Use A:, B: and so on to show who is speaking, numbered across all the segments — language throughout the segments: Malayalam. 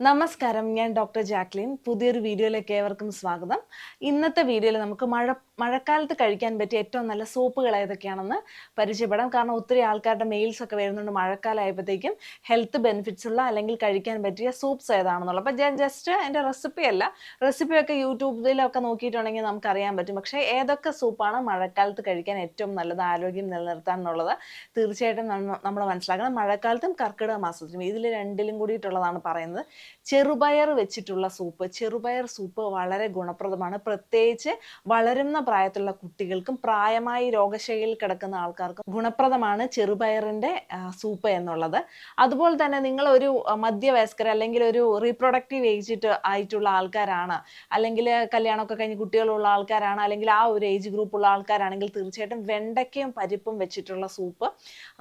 A: നമസ്കാരം ഞാൻ ഡോക്ടർ ജാക്ലിൻ. പുതിയൊരു വീഡിയോയിലേക്ക് ഏവർക്കും സ്വാഗതം. ഇന്നത്തെ വീഡിയോയിൽ നമുക്ക് മഴ മഴക്കാലത്ത് കഴിക്കാൻ പറ്റിയ ഏറ്റവും നല്ല സോപ്പുകൾ ഏതൊക്കെയാണെന്ന് പരിചയപ്പെടാം. കാരണം ഒത്തിരി ആൾക്കാരുടെ മെയിൽസ് ഒക്കെ വരുന്നുണ്ട് മഴക്കാലമായപ്പോഴത്തേക്കും ഹെൽത്ത് ബെനിഫിറ്റ്സ് ഉള്ള അല്ലെങ്കിൽ കഴിക്കാൻ പറ്റിയ സൂപ്സ് ഏതാണെന്നുള്ളത്. അപ്പോൾ ഞാൻ ജസ്റ്റ് എന്റെ റെസിപ്പി അല്ല റെസിപ്പിയൊക്കെ യൂട്യൂബിലൊക്കെ നോക്കിയിട്ടുണ്ടെങ്കിൽ നമുക്ക് അറിയാൻ പറ്റും. പക്ഷേ ഏതൊക്കെ സൂപ്പാണ് മഴക്കാലത്ത് കഴിക്കാൻ ഏറ്റവും നല്ലത് ആരോഗ്യം നിലനിർത്താൻ എന്നുള്ളത് തീർച്ചയായിട്ടും നമ്മൾ മനസ്സിലാക്കണം. മഴക്കാലത്തും കർക്കിടക മാസത്തിലും ഇതിൽ രണ്ടിലും കൂടിയിട്ടുള്ളതാണ് പറയുന്നത്. ചെറുപയർ വെച്ചിട്ടുള്ള സൂപ്പ് ചെറുപയർ സൂപ്പ് വളരെ ഗുണപ്രദമാണ്. പ്രത്യേകിച്ച് വളരുന്ന പ്രായത്തിലുള്ള കുട്ടികൾക്കും പ്രായമായി രോഗശൈലിയിൽ കിടക്കുന്ന ആൾക്കാർക്കും ഗുണപ്രദമാണ് ചെറുപയറിന്റെ സൂപ്പ് എന്നുള്ളത്. അതുപോലെ തന്നെ നിങ്ങൾ ഒരു മധ്യവയസ്കർ അല്ലെങ്കിൽ ഒരു റീപ്രൊഡക്റ്റീവ് ഏജ് ആയിട്ടുള്ള ആൾക്കാരാണ് അല്ലെങ്കിൽ കല്യാണമൊക്കെ കഴിഞ്ഞ് കുട്ടികളുള്ള ആൾക്കാരാണ് അല്ലെങ്കിൽ ആ ഒരു ഏജ് ഗ്രൂപ്പുള്ള ആൾക്കാരാണെങ്കിൽ തീർച്ചയായിട്ടും വെണ്ടയ്ക്കയും പരിപ്പും വെച്ചിട്ടുള്ള സൂപ്പ്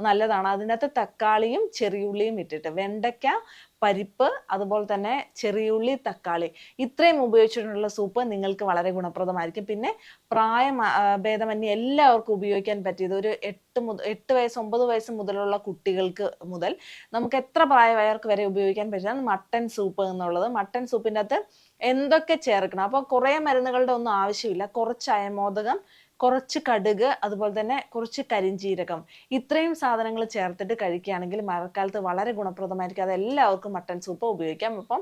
A: നല്ലതാണ്. അതിനകത്ത് തക്കാളിയും ചെറിയുള്ളിയും ഇട്ടിട്ട് വെണ്ടയ്ക്ക പരിപ്പ് അതുപോലെ തന്നെ ചെറിയുള്ളി തക്കാളി. ഇത്രയും ഉപയോഗിച്ചിട്ടുള്ള സൂപ്പ് നിങ്ങൾക്ക് വളരെ ഗുണപ്രദമായിരിക്കും. പിന്നെ പ്രായം ഭേദമന്യേ എല്ലാവർക്കും ഉപയോഗിക്കാൻ പറ്റിയത് ഒരു എട്ട് മുതൽ എട്ട് വയസ്സ് ഒമ്പത് വയസ്സ് മുതലുള്ള കുട്ടികൾക്ക് മുതൽ നമുക്ക് എത്ര പ്രായമായവർക്ക് വരെ ഉപയോഗിക്കാൻ പറ്റുന്ന മട്ടൻ സൂപ്പ് എന്നുള്ളത്. മട്ടൻ സൂപ്പിന്റെ അകത്ത് എന്തൊക്കെ ചേർക്കണം? അപ്പോൾ കുറേ മരുന്നുകളുടെ ഒന്നും ആവശ്യമില്ല. കുറച്ച് അയമോദകം കുറച്ച് കടുക് അതുപോലെ തന്നെ കുറച്ച് കരിഞ്ജീരകം ഇത്രയും സാധനങ്ങൾ ചേർത്തിട്ട് കഴിക്കുകയാണെങ്കിൽ മഴക്കാലത്ത് വളരെ ഗുണപ്രദമായിരിക്കും. അതെല്ലാവർക്കും മട്ടൻ സൂപ്പ് ഉപയോഗിക്കാം. അപ്പം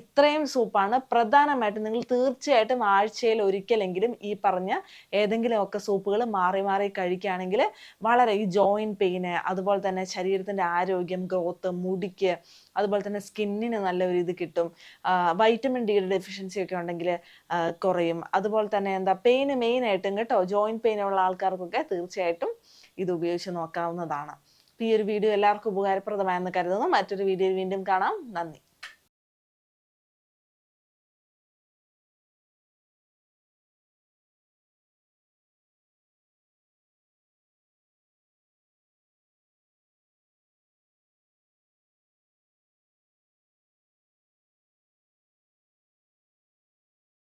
A: ഇത്രയും സൂപ്പാണ്. പ്രധാനമായിട്ടും നിങ്ങൾ തീർച്ചയായിട്ടും ആഴ്ചയിൽ ഒരിക്കലെങ്കിലും ഈ പറഞ്ഞ ഏതെങ്കിലുമൊക്കെ സൂപ്പുകൾ മാറി മാറി കഴിക്കുകയാണെങ്കിൽ വളരെ ഈ ജോയിൻ പെയിന് അതുപോലെ തന്നെ ശരീരത്തിന്റെ ആരോഗ്യം ഗ്രോത്ത് മുടിക്ക് അതുപോലെ തന്നെ സ്കിന്നിന് നല്ലൊരു ഇത് കിട്ടും. വൈറ്റമിൻ ഡിയുടെ ഡെഫിഷ്യൻസി ഒക്കെ ഉണ്ടെങ്കിൽ കുറയും. അതുപോലെ തന്നെ എന്താ പെയിന് മെയിനായിട്ടും കേട്ടോ ജോയിന്റ് പെയിൻ ഉള്ള ആൾക്കാർക്കൊക്കെ തീർച്ചയായിട്ടും ഇത് ഉപയോഗിച്ച് നോക്കാവുന്നതാണ്. ഈ ഒരു വീഡിയോ എല്ലാവർക്കും ഉപകാരപ്രദമായെന്ന് കരുതുന്നു. മറ്റൊരു വീഡിയോയിൽ വീണ്ടും കാണാം. നന്ദി.